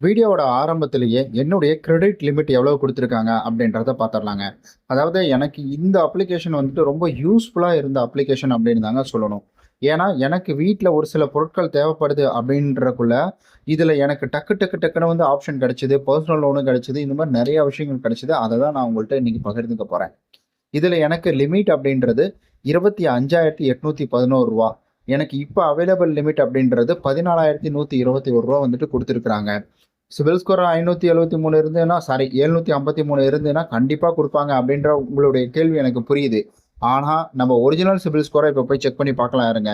வீடியோவோட ஆரம்பத்திலேயே என்னுடைய கிரெடிட் லிமிட் எவ்வளோ கொடுத்துருக்காங்க அப்படின்றத பார்த்துடலாங்க அதாவது எனக்கு இந்த அப்ளிகேஷன் வந்துட்டு ரொம்ப யூஸ்ஃபுல்லாக இருந்த அப்ளிகேஷன் அப்படின்னு தாங்க சொல்லணும். ஏன்னா, எனக்கு வீட்டில் ஒரு சில பொருட்கள் தேவைப்படுது அப்படின்றக்குள்ள, இதில் எனக்கு டக்கு டக்கு டக்குன்னு வந்து ஆப்ஷன் கிடச்சிது பர்சனல் லோனும் கிடச்சிது இந்த மாதிரி நிறையா விஷயங்கள் கிடச்சிது. அதை தான் நான் உங்கள்கிட்ட இன்றைக்கி பகிர்ந்துக்க போகிறேன் இதில் எனக்கு லிமிட் அப்படின்றது இருபத்தி அஞ்சாயிரத்தி எட்நூற்றி பதினோரு ரூபா. எனக்கு இப்போ அவைலபிள் லிமிட் அப்படின்றது பதினாலாயிரத்தி நூற்றி இருபத்தி ஒரு ரூபா வந்துட்டு கொடுத்துருக்குறாங்க. சிபில் ஸ்கோர் 573 இருந்ததுன்னா சாரி 753 இருந்ததுன்னா கண்டிப்பாக கொடுப்பாங்க அப்படின்ற உங்களுடைய கேள்வி எனக்கு புரியுது. ஆனால் நம்ம ஒரிஜினல் சிபில் ஸ்கோரை இப்போ போய் செக் பண்ணி பார்க்கலாம் இருங்க.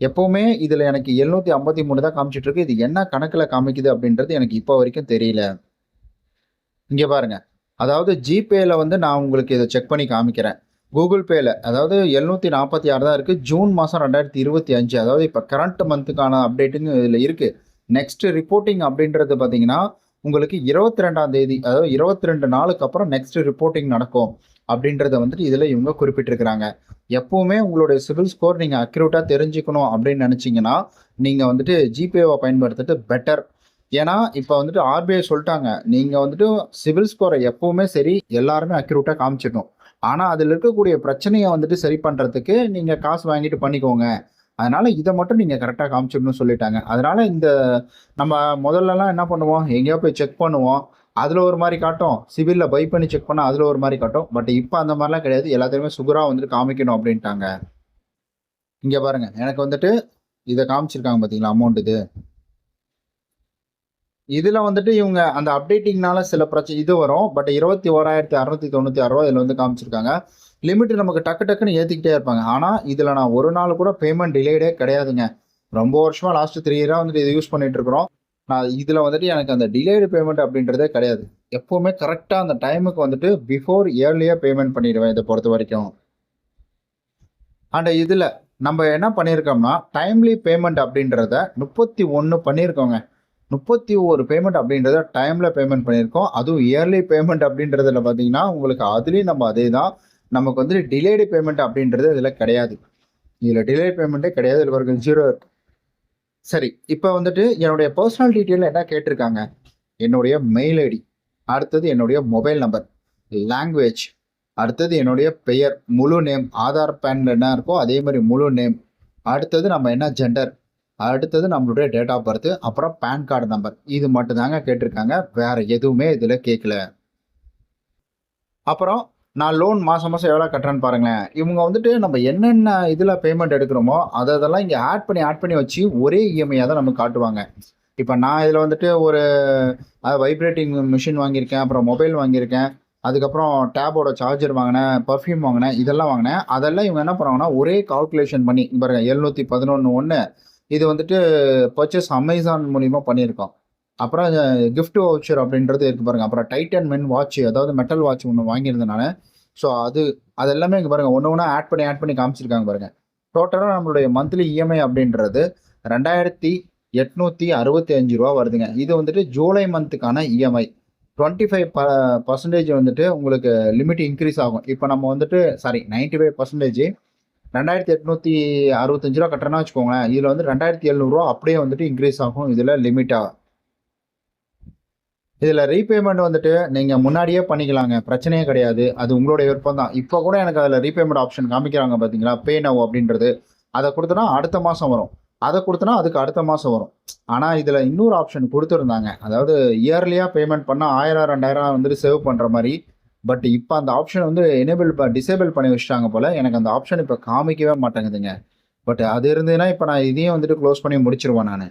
எப்போவுமே இதில் எனக்கு 753 தான் காமிச்சிட்ருக்கு இது என்ன கணக்கில் காமிக்குது அப்படின்றது எனக்கு இப்போ வரைக்கும் தெரியல. இங்கே பாருங்கள் அதாவது ஜிபேயில் வந்து நான் உங்களுக்கு இதை செக் பண்ணி காமிக்கிறேன். கூகுள் பேயில் அதாவது 746 தான் இருக்குது ஜூன் மாதம் ரெண்டாயிரத்து இருபத்தி அஞ்சு அதாவது இப்போ கரண்ட் மந்த்துக்கான அப்டேட்டுங்க இதில் இருக்குது நெக்ஸ்ட் ரிப்போர்ட்டிங் அப்படின்றது பார்த்தீங்கன்னா, உங்களுக்கு 22ஆம் தேதி அதாவது 22 நாளுக்கு அப்புறம் நெக்ஸ்ட் ரிப்போர்ட்டிங் நடக்கும். அப்படின்றத வந்துட்டு இதில் இவங்க குறிப்பிட்டிருக்கிறாங்க. எப்போவுமே உங்களுடைய சிவில் ஸ்கோர் நீங்கள் அக்யூரேட்டாக தெரிஞ்சுக்கணும் அப்படின்னு நினச்சிங்கன்னா நீங்கள் வந்துட்டு ஜிபேவை பயன்படுத்திட்டு பெட்டர். ஏன்னா, இப்போ வந்துட்டு ஆர்பிஐ சொல்லிட்டாங்க நீங்கள் வந்துட்டு சிவில் ஸ்கோரை எப்போவுமே சரி எல்லாருமே அக்யூரேட்டாக காமிச்சிடணும். ஆனால் அதில் இருக்கக்கூடிய பிரச்சனையை வந்துட்டு சரி பண்ணுறதுக்கு நீங்கள் காசு வாங்கிட்டு பண்ணிக்கோங்க. அதனால இதை மட்டும் நீங்கள் கரெக்டாக காமிச்சிடணும்னு சொல்லிட்டாங்க. அதனால இந்த நம்ம முதல்லலாம் என்ன பண்ணுவோம்? எங்கேயோ போய் செக் பண்ணுவோம். அதில் ஒரு மாதிரி காட்டும். சிவிலில் பை பண்ணி செக் பண்ணால் அதில் ஒரு மாதிரி காட்டும். பட் இப்போ அந்த மாதிரிலாம் கிடையாது. எல்லாத்தையுமே சுகராக வந்துட்டு காமிக்கணும் அப்படின்ட்டாங்க. இங்கே பாருங்க. எனக்கு வந்துட்டு இதை காமிச்சிருக்காங்க பார்த்தீங்களா? அமௌண்ட் இது. இதில் வந்துட்டு இவங்க அந்த அப்டேட்டிங்னால சில பிரச்சனை இது வரும். பட் இருபத்தி ஓராயிரத்தி அறநூற்றி தொண்ணூற்றி ஆறு ரூபா இதில் வந்து காமிச்சிருக்காங்க. லிமிட் நமக்கு டக்கு டக்குன்னு ஏற்றிக்கிட்டே இருப்பாங்க. ஆனால் இதில் நான் ஒரு நாள் கூட பேமெண்ட் டிலேடே கிடையாதுங்க. ரொம்ப வருஷமாக லாஸ்ட் த்ரீ இயராக வந்துட்டு இதை யூஸ் பண்ணிட்டு இருக்கிறோம். நான் இதில் வந்துட்டு எனக்கு அந்த டிலேடு பேமெண்ட் அப்படின்றதே கிடையாது. எப்போவுமே கரெக்டாக அந்த டைமுக்கு வந்துட்டு பிஃபோர் இயர்லியாக பேமெண்ட் பண்ணிடுவேன் பொறுத்த வரைக்கும் அண்ட் இதில் நம்ம என்ன பண்ணியிருக்கோம்னா, டைம்லி பேமெண்ட் அப்படின்றத 31 பண்ணியிருக்கோங்க. 31 பேமெண்ட் அப்படின்றத டைம்ல பேமெண்ட் பண்ணியிருக்கோம். அதுவும் இயர்லி பேமெண்ட் அப்படின்றதில் பார்த்தீங்கன்னா, உங்களுக்கு அதுலேயும் நம்ம அதே தான். நமக்கு வந்து டிலேடு பேமெண்ட் அப்படின்றது இதில் கிடையாது. இதில் டிலே பேமெண்ட்டே கிடையாது. இதில பாருங்க 0 இருக்கு. சரி. இப்போ வந்துட்டு என்னுடைய பர்சனல் டீட்டெயில் என்ன கேட்டிருக்காங்க? என்னுடைய மெயில் ஐடி. அடுத்தது என்னுடைய மொபைல் நம்பர். லாங்குவேஜ். அடுத்தது என்னுடைய பெயர். முழு நேம். ஆதார், பேனில் என்ன இருக்கோ அதே மாதிரி முழு நேம். அடுத்தது நம்ம என்ன ஜெண்டர். அடுத்தது நம்மளுடைய டேட் ஆஃப் பர்த். அப்புறம் பேன் கார்டு நம்பர். இது மட்டும்தாங்க கேட்டிருக்காங்க. வேறு எதுவுமே இதில் கேட்கல. அப்புறம் நான் லோன் மாதம் மாதம் எவ்வளோ கட்டுறேன்னு பாருங்களேன். இவங்க வந்துட்டு நம்ம என்னென்ன இதில் பேமெண்ட் எடுக்கிறோமோ, அதை அதெல்லாம் இங்கே ஆட் பண்ணி ஆட் பண்ணி வச்சு ஒரே இஎம்ஐயாக தான் நமக்கு காட்டுவாங்க. இப்போ நான் இதில் வந்துட்டு ஒரு வைப்ரேட்டிங் மிஷின் வாங்கியிருக்கேன். அப்புறம் மொபைல் வாங்கியிருக்கேன். அதுக்கப்புறம் டேப்போட சார்ஜர் வாங்கினேன். பர்ஃப்யூம் வாங்கினேன். இதெல்லாம் வாங்கினேன். அதெல்லாம் இவங்க என்ன பண்ணுவாங்கன்னா, ஒரே கால்குலேஷன் பண்ணி பாருங்கள் எழுநூற்றி பதினொன்று ஒன்று இது வந்துட்டு பர்ச்சேஸ் அமேசான் மூலிமா பண்ணியிருக்கோம். அப்புறம் கிஃப்ட் வவுச்சர் அப்படின்றது இருக்கு பாருங்க. அப்புறம் டைட்டன் மென் வாட்ச் அதாவது மெட்டல் வாட்ச் ஒன்று வாங்கியிருந்தனால ஸோ அது அது எல்லாமே இங்கே பாருங்க ஒன்று ஒன்றா ஆட் பண்ணி ஆட் பண்ணி காமிச்சிருக்காங்க பாருங்க. டோட்டலாக நம்மளுடைய மந்த்லி இஎம்ஐ அப்படின்றது ரெண்டாயிரத்தி எட்நூற்றி அறுபத்தி அஞ்சு ரூபா வருதுங்க. இது வந்துட்டு ஜூலை மந்த்துக்கான இஎம்ஐ. 25 ப பர்சன்டேஜ் வந்துட்டு உங்களுக்கு லிமிட் இன்க்ரீஸ் ஆகும். இப்போ நம்ம வந்துட்டு சாரி நைன்டி ஃபைவ் பர்சன்டேஜ் ரெண்டாயிரத்தி எட்நூற்றி அறுபத்தஞ்சு ரூபா கட்டுறேன்னா வச்சுக்கோங்களேன். இதில் வந்து ரெண்டாயிரத்தி எழுநூறுவா அப்படியே வந்துட்டு இன்க்ரீஸ் ஆகும் இதில் லிமிட்டாக இதில் ரீபேமெண்ட் வந்துட்டு நீங்கள் முன்னாடியே பண்ணிக்கலாங்க. பிரச்சனையே கிடையாது. அது உங்களுடைய விருப்பம் தான். இப்போ கூட எனக்கு அதில் ரீபேமெண்ட் ஆப்ஷன் காமிக்கிறாங்க பார்த்தீங்களா? பே நவ் அப்படின்றது. அதை கொடுத்தனா அடுத்த மாதம் வரும். அதை கொடுத்தனா அதுக்கு அடுத்த மாதம் வரும். ஆனால் இதில் இன்னொரு ஆப்ஷன் கொடுத்துருந்தாங்க அதாவது இயர்லியாக பேமெண்ட் பண்ணால் ஆயிரம் ரெண்டாயிரம் வந்துட்டு சேவ் பண்ணுற மாதிரி பட் இப்போ அந்த ஆப்ஷன் வந்து எனேபிள் ப டிசேபிள் பண்ணி வச்சுட்டாங்க போல் எனக்கு அந்த ஆப்ஷன் இப்போ காமிக்கவே மாட்டேங்குதுங்க. பட் அது இருந்ததுன்னா, இப்போ நான் இதையும் வந்துட்டு க்ளோஸ் பண்ணி முடிச்சிருவேன் நான்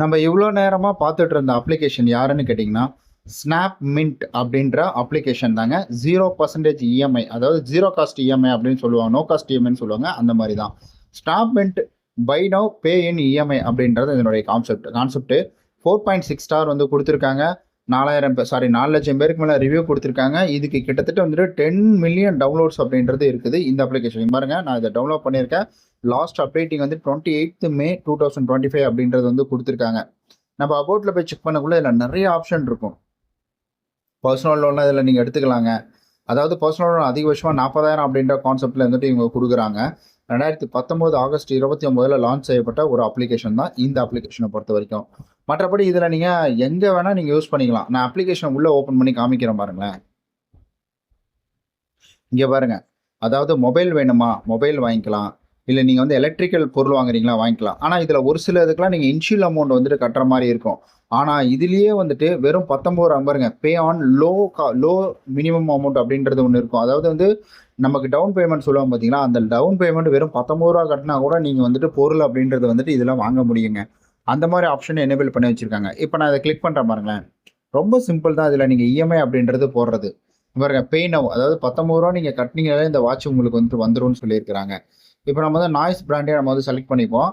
நம்ம இவ்வளோ நேரமாக பார்த்துட்டு இருந்த அப்ளிகேஷன் யாருன்னு கேட்டிங்கன்னா ஸ்னாப் மின்ட் அப்படின்ற அப்ளிகேஷன் தாங்க. ஜீரோ பர்சன்டேஜ் இஎம்ஐ அதாவது ஜீரோ காஸ்ட் இஎம்ஐ அப்படின்னு சொல்லுவாங்க. நோ காஸ்ட் இஎம்ஐன்னு சொல்லுவாங்க. அந்த மாதிரி தான். Snapmint buy now pay in EMI அப்படின்றது இதனுடைய concept. Concept four point six star வந்து கொடுத்துருக்காங்க நாலாயிரம் பேர் சாரி 4,00,000 பேருக்கு மேலே ரிவ்யூ கொடுத்துருக்காங்க இதுக்கு கிட்டத்தட்ட வந்துட்டு 10 மில்லியன் டவுன்லோட்ஸ் அப்படின்றது இருக்குது. இந்த அப்ளிகேஷன். பாருங்கள் நான் இதை டவுன்லோட் பண்ணியிருக்கேன். லாஸ்ட் அப்டேட்டிங் வந்து 28த் மே 2025 அப்படின்றது வந்து கொடுத்துருக்காங்க. நம்ம அபவுட்டில் போய் செக் பண்ணக்குள்ள இதில் நிறைய ஆப்ஷன் இருக்கும். பர்சனல் லோன்லாம் இதில் நீங்கள் எடுத்துக்கலாங்க. அதாவது பர்சனல் லோன் அதிகபட்சமாக நாற்பதாயிரம் அப்படின்ற கான்செப்டில் வந்துட்டு இவங்க கொடுக்குறாங்க. ரெண்டாயிரத்தி பத்தொம்போது ஆகஸ்ட் 29ல லான்ச் செய்யப்பட்ட ஒரு அப்ளிகேஷன் தான் இந்த அப்ளிகேஷனை பொறுத்த வரைக்கும். மற்றபடி இதில் நீங்கள் எங்கே வேணால் நீங்கள் யூஸ் பண்ணிக்கலாம். நான் அப்ளிகேஷன் உள்ளே ஓப்பன் பண்ணி காமிக்கிறேன் பாருங்களேன். இங்கே பாருங்க. அதாவது மொபைல் வேணுமா? மொபைல் வாங்கிக்கலாம். இல்லை நீங்கள் வந்து எலக்ட்ரிக்கல் பொருள் வாங்குறீங்களா வாங்கிக்கலாம். ஆனால் இதில் ஒரு சில இதுக்கெலாம் நீங்கள் இன்ஷியல் அமௌண்ட் வந்துட்டு கட்டுற மாதிரி இருக்கும். ஆனால் இதுலேயே வந்துட்டு வெறும் பத்தொம்போது ரூபா பாருங்க பே ஆன் லோ கா லோ மினிமம் அமௌண்ட் அப்படின்றது ஒன்று இருக்கும். அதாவது வந்து நமக்கு டவுன் பேமெண்ட் சொல்லுவாங்க பார்த்தீங்களா அந்த டவுன் பேமெண்ட் வெறும் பத்தொம்பது ரூபா கட்டினா கூட நீங்கள் வந்துட்டு பொருள் அப்படின்றது வந்துட்டு இதெல்லாம் வாங்க முடியுங்க. அந்த மாதிரி ஆப்ஷன் எனேபிள் பண்ணி வச்சுருக்காங்க. இப்போ நான் அதை கிளிக் பண்ணுறேன் பாருங்களேன். ரொம்ப சிம்பிள் தான் இதில் நீங்கள் இஎம்ஐ அப்படின்றது போடுறது. பாருங்க பே நவ் அதாவது பத்தொம்பது ரூபா நீங்கள் கட்டினீங்கனாலே இந்த வாட்ச் உங்களுக்கு வந்துட்டு வந்துரும்னு சொல்லியிருக்கிறாங்க. இப்போ நம்ம வந்து நாய்ஸ் பிராண்டே நம்ம வந்து செலக்ட் பண்ணிப்போம்.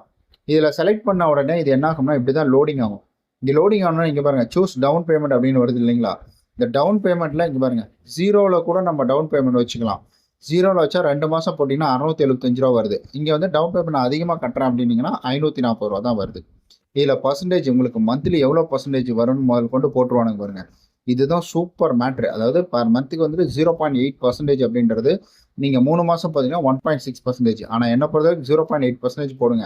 இதில் செலக்ட் பண்ண உடனே இது என்ன ஆகும்னா இப்படி தான் லோடிங் ஆகும். இங்கே லோடிங் ஆகணும்னா இங்கே பாருங்கள் சூஸ் டவுன் பேமெண்ட் அப்படின்னு வருது இல்லைங்களா? இந்த டவுன் பேமெண்ட்டில் இங்கே பாருங்கள் ஜீரோவில் கூட நம்ம டவுன் பேமெண்ட் வச்சுக்கலாம். ஜீரோவில் வச்சா ரெண்டு மாதம் போட்டிங்கன்னா அறநூற்றி எழுபத்தஞ்சு ரூபா வருது. இங்கே வந்து டவுன் பேமெண்ட் அதிகமாக கட்டுறேன் அப்படின்னீங்கன்னா ஐநூற்றி நாற்பது ரூபா தான் வருது. இதில் பர்சன்டேஜ் உங்களுக்கு மந்த்லி எவ்வளோ பர்சன்டேஜ் வரும்னு முதல் கொண்டு போட்டுருவானுங்க பாருங்கள் இதுதான் சூப்பர் மேட்ரு அதாவது பர் மந்த்துக்கு வந்துட்டு ஜீரோ பாயிண்ட் எயிட் பர்சன்டேஜ் அப்படின்றது நீங்கள் மூணு மாதம் பார்த்தீங்கன்னா ஒன் பாயிண்ட் சிக்ஸ் பர்சன்டேஜ் ஆனால் என்ன பொறுத்தவரைக்கும் ஜீரோ பாயிண்ட் எயிட் பர்சன்டேஜ் போடுங்க.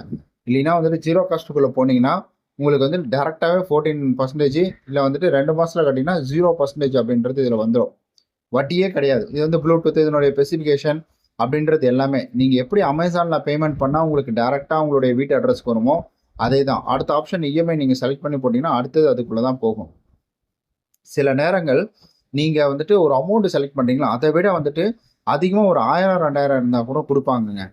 இல்லைன்னா வந்துட்டு ஜீரோ காஸ்ட்டுக்குள்ளே போனீங்கன்னா உங்களுக்கு வந்து டேரெக்டாகவே ஃபோர்டீன் பர்சன்டேஜ் இல்லை வந்துட்டு ரெண்டு மாதத்தில் கட்டிங்கன்னா ஜீரோ பர்சன்டேஜ் அப்படின்றது இதில் வந்துடும் வட்டியே கிடையாது. இது வந்து ப்ளூடூத் இதனுடைய ஸ்பெசிஃபிகேஷன் அப்படின்றது எல்லாமே. நீங்கள் எப்படி அமேசானில் பேமெண்ட் பண்ணால் உங்களுக்கு டேரெக்டாக உங்களுடைய வீட்டு அட்ரஸ்க்கு வருமோ அதே தான் அடுத்த ஆப்ஷன் இஎம்ஐ நீங்கள் செலக்ட் பண்ணி போட்டிங்கன்னா அடுத்தது அதுக்குள்ளே தான் போகும். சில நேரங்கள் நீங்கள் வந்துட்டு ஒரு அமௌண்ட் செலக்ட் பண்ணுறீங்களா அதை விட வந்துட்டு அதிகமாக ஒரு ஆயிரம் ரெண்டாயிரம் இருந்தால் கூட கொடுப்பாங்கங்க.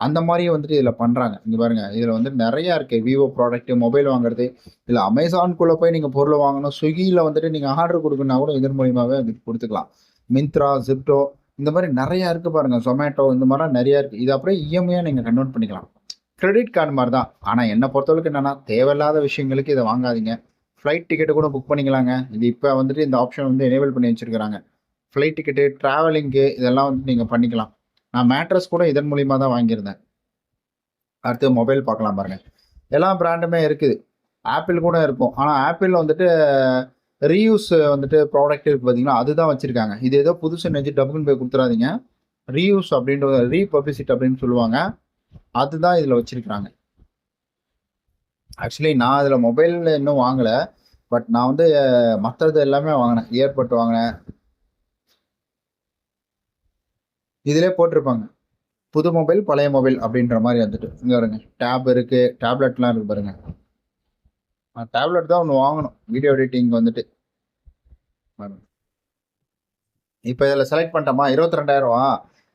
அந்த மாதிரியே வந்துட்டு இதில் பண்ணுறாங்க இங்கே பாருங்கள் இதில் வந்து நிறையா இருக்குது விவோ ப்ராடக்ட்டு மொபைல் வாங்குறது. இல்லை அமேசான்குள்ளே போய் நீங்கள் பொருளை வாங்கணும். ஸ்விக்கியில் வந்துட்டு நீங்கள் ஆர்டர் கொடுக்கணும்னா கூட இதன் மூலியமாகவே வந்துட்டு கொடுத்துக்கலாம். மிந்த்ரா ஜிப்டோ இந்த மாதிரி நிறையா இருக்குது பாருங்கள் ஜொமேட்டோ இந்த மாதிரிலாம் நிறையா இருக்குது இது அப்படியே இஎம்ஐயாக நீங்கள் கன்வெர்ட் பண்ணிக்கலாம். கிரெடிட் கார்டு மாதிரி தான். ஆனால் என்னை பொறுத்தவரைக்கும் என்னென்னா தேவையில்லாத விஷயங்களுக்கு இதை வாங்காதீங்க. ஃப்ளைட் டிக்கெட்டு கூட புக் பண்ணிக்கலாங்க. இது இப்போ வந்துட்டு இந்த ஆப்ஷன் வந்து எனேபிள் பண்ணி வச்சுருக்கிறாங்க. ஃப்ளைட் டிக்கெட்டு ட்ராவலிங்கு இதெல்லாம் வந்து நீங்கள் பண்ணிக்கலாம். நான் மேட்ரஸ் கூட இதன் மூலிமா தான் வாங்கியிருந்தேன். அடுத்து மொபைல் பார்க்கலாம் பாருங்கள் எல்லா பிராண்டுமே இருக்குது. ஆப்பிள் கூட இருக்கும். ஆனால் ஆப்பிளில் வந்துட்டு ரீயூஸ் வந்துட்டு ப்ராடக்ட் இருக்குது பார்த்தீங்கன்னா அதுதான் வச்சுருக்காங்க. இது ஏதோ புதுசு நினச்சி டபுள் போய் கொடுத்துறாதீங்க. ரீயூஸ் அப்படின்ற ரீபப்ளிசிட் அப்படின்னு சொல்லுவாங்க. அதுதான் இதில் வச்சுருக்கிறாங்க. ஆக்சுவலி நான் அதில் மொபைலில் இன்னும் வாங்கலை. பட் நான் வந்து மற்றது எல்லாமே வாங்கினேன். ஏர்பட் வாங்கினேன். இதிலே போட்டிருப்பாங்க. புது மொபைல் பழைய மொபைல் அப்படின்ற மாதிரி வந்துட்டு. இங்கே வருங்க டேப் இருக்குது டேப்லெட்லாம் இருக்குது பாருங்க. டேப்லெட் தான் ஒன்று வாங்கணும். வீடியோ எடிட்டிங் வந்துட்டு. இப்போ இதில் செலக்ட் பண்ணிட்டோமா? இருபத்தி ரெண்டாயிரரூவா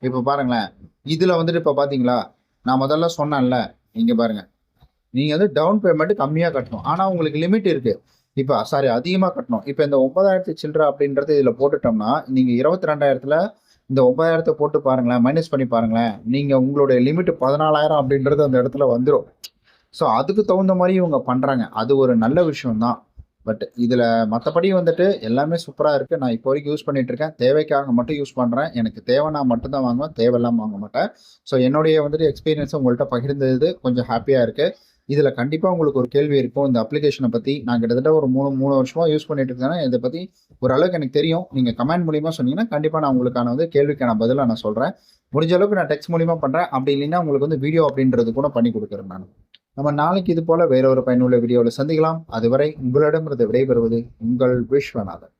இப்போ பாருங்களேன். இதில் வந்துட்டு இப்போ பார்த்தீங்களா நான் முதல்ல சொன்னேன்ல. இங்கே பாருங்கள் நீங்கள் வந்து டவுன் பேமெண்ட் கம்மியாக கட்டணும். ஆனால் உங்களுக்கு லிமிட் இருக்குது இப்போ சாரி அதிகமாக கட்டணும். இப்போ இந்த ஒன்பதாயிரத்து சில்லற அப்படின்றது இதில் போட்டுட்டோம்னா நீங்கள் இருபத்தி ரெண்டாயிரத்தில் இந்த ஒன்பதாயிரத்தை போட்டு பாருங்களேன் மைனஸ் பண்ணி பாருங்களேன் நீங்கள் உங்களுடைய லிமிட் பதினாலாயிரம் அப்படின்றது அந்த இடத்துல வந்துடும் ஸோ அதுக்கு தகுந்த மாதிரி இவங்க பண்ணுறாங்க அது ஒரு நல்ல விஷயம் தான் பட் இதில் மற்றபடி வந்துட்டு எல்லாமே சூப்பராக இருக்குது நான் இப்போ வரைக்கும் யூஸ் பண்ணிகிட்ருக்கேன் இருக்கேன். தேவைக்காக மட்டும் யூஸ் பண்ணுறேன் எனக்கு தேவை நான் மட்டும்தான் வாங்குவேன். தேவையில்லாமல் வாங்க மாட்டேன். ஸோ என்னுடைய வந்துட்டு எக்ஸ்பீரியன்ஸை உங்கள்கிட்ட பகிர்ந்தது கொஞ்சம் ஹாப்பியாக இருக்குது இதில் கண்டிப்பாக உங்களுக்கு ஒரு கேள்வி இருக்கும். இந்த அப்ளிகேஷனை பற்றி நான் கிட்டத்தட்ட ஒரு மூணு மூணு வருஷமாக யூஸ் பண்ணிட்டு இருக்கேன். இதை பற்றி ஓரளவுக்கு எனக்கு தெரியும். நீங்கள் கமெண்ட் மூலியமாக சொன்னீங்கன்னா கண்டிப்பாக நான் உங்களுக்கான வந்து கேள்விக்கான பதிலாக நான் சொல்கிறேன் முடிஞ்ச அளவுக்கு நான் டெக்ஸ்ட் மூலியமாக பண்ணுறேன் அப்படி இல்லைன்னா உங்களுக்கு வந்து வீடியோ அப்படின்றது கூட பண்ணி கொடுக்குறேன் நான். நம்ம நாளைக்கு இது போல் வேற ஒரு பயனுள்ள வீடியோவில் சந்திக்கலாம். அதுவரை உங்களிடமிருந்து விடைபெறுவது உங்கள் விஸ்வநாதன்.